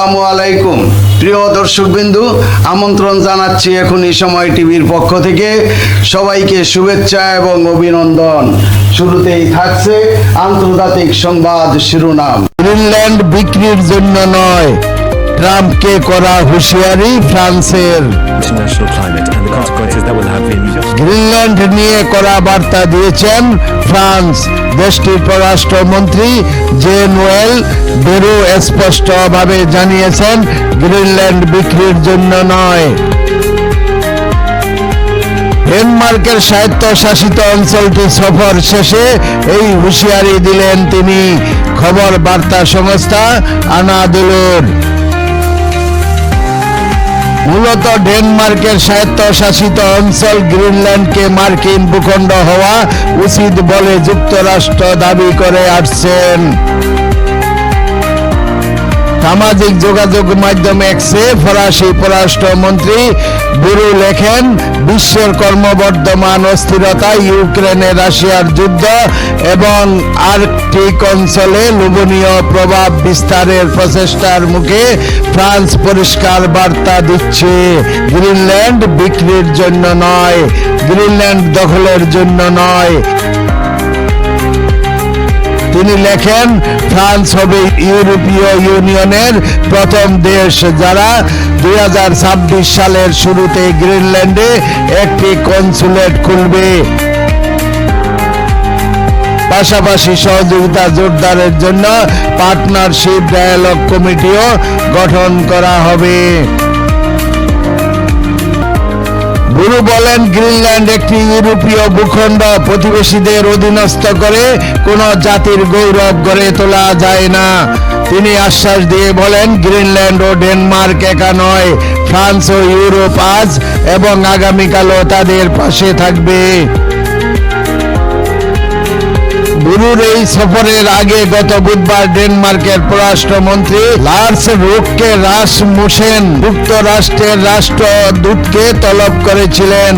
আসসালামু আলাইকুম। প্রিয় দর্শকবিন্দু আমন্ত্রণ জানাচ্ছি এখনই সময় টিভির পক্ষ থেকে সবাইকে শুভেচ্ছা এবং অভিনন্দন। শুরুতেই থাকছে আন্তর্জাতিক সংবাদ শিরোনাম। গ্রিনল্যান্ড বিক্রির জন্য নয় ট্রাম্পকে করা হুঁশিয়ারি ফ্রান্সের। গ্রিনল্যান্ড নিয়ে করা বার্তা দিয়েছেন ফ্রান্স। দেশটির পররাষ্ট্রমন্ত্রী জেন ওয়েল বেরু স্পষ্টভাবে জানিয়েছেন, গ্রিনল্যান্ড বিক্রির জন্য নয়। ডেনমার্কের স্বায়ত্তশাসিত অঞ্চলটি সফর শেষে এই হুঁশিয়ারি দিলেন তিনি। খবর বার্তা সংস্থা আনাদুলুর। মূলত ডেনমার্কের স্বায়ত্তশাসিত অঞ্চল গ্রিনল্যান্ডকে মার্কিন ভূখণ্ড হওয়া উচিত বলে যুক্তরাষ্ট্র দাবি করে আসছেন। সামাজিক যোগাযোগ মাধ্যম এক্সে ফরাসি পররাষ্ট্রমন্ত্রী বুরু লেখেন, বিশ্বের ক্রমবর্ধমান অস্থিরতা ইউক্রেনে রাশিয়ার যুদ্ধ এবং আর্কটিক অঞ্চলে লোভনীয় প্রভাব বিস্তারের প্রচেষ্টার মুখে ফ্রান্স পরিষ্কার বার্তা দিচ্ছে। গ্রিনল্যান্ড বিক্রির জন্য নয়, গ্রিনল্যান্ড দখলের জন্য নয়। তিনি লেখেন, ফ্রান্স হবে ইউরোপীয় ইউনিয়নের প্রথম দেশ যারা দু হাজার ছাব্বিশ সালের শুরুতে গ্রিনল্যান্ডে একটি কনসুলেট খুলবে। পাশাপাশি সহযোগিতা জোরদারের জন্য পার্টনারশিপ ডায়ালগ কমিটিও গঠন করা হবে। গুরু বলেন, গ্রিনল্যান্ড একটি ইউরোপীয় ভূখণ্ড, প্রতিবেশীদের অধীনস্থ করে কোনো জাতির গৌরব গড়ে তোলা যায় না। তিনি আশ্বাস দিয়ে বলেন, গ্রিনল্যান্ড ও ডেনমার্ক একা নয়, ফ্রান্স ও ইউরোপ আজ এবং আগামীকালও তাদের পাশে থাকবে। গুরুর এই সফরের আগে গত বুধবার ডেনমার্কের পররাষ্ট্রমন্ত্রী লার্স রুককে রাসমুসেন যুক্তরাষ্ট্রের রাষ্ট্রদূতকে তলব করেছিলেন।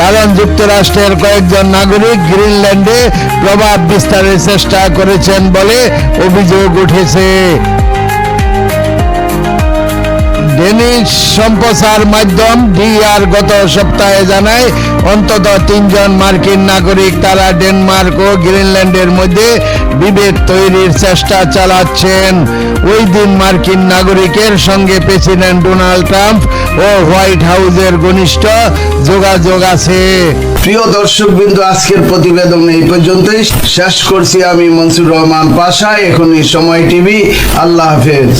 কারণ যুক্তরাষ্ট্রের কয়েকজন নাগরিক গ্রিনল্যান্ডে প্রভাব বিস্তারের চেষ্টা করেছেন বলে অভিযোগ উঠেছে। সম্প্রচার মাধ্যম ডিআর গত সপ্তাহে জানায়, অন্তত তিনজন মার্কিন নাগরিক তারা ডেনমার্ক ও গ্রিনল্যান্ডের মধ্যে বিভেদ তৈরির চেষ্টা চালাচ্ছেন। ওই দিন মার্কিন নাগরিকের সঙ্গে প্রেসিডেন্ট ডোনাল্ড ট্রাম্প ও হোয়াইট হাউসের ঘনিষ্ঠ যোগাযোগ আছে। প্রিয় দর্শক বিন্দু আজকের প্রতিবেদন এই পর্যন্তই। শেষ করছি আমি মনসুর রহমান পাশা, এখনই সময় টিভি। আল্লাহ হাফেজ।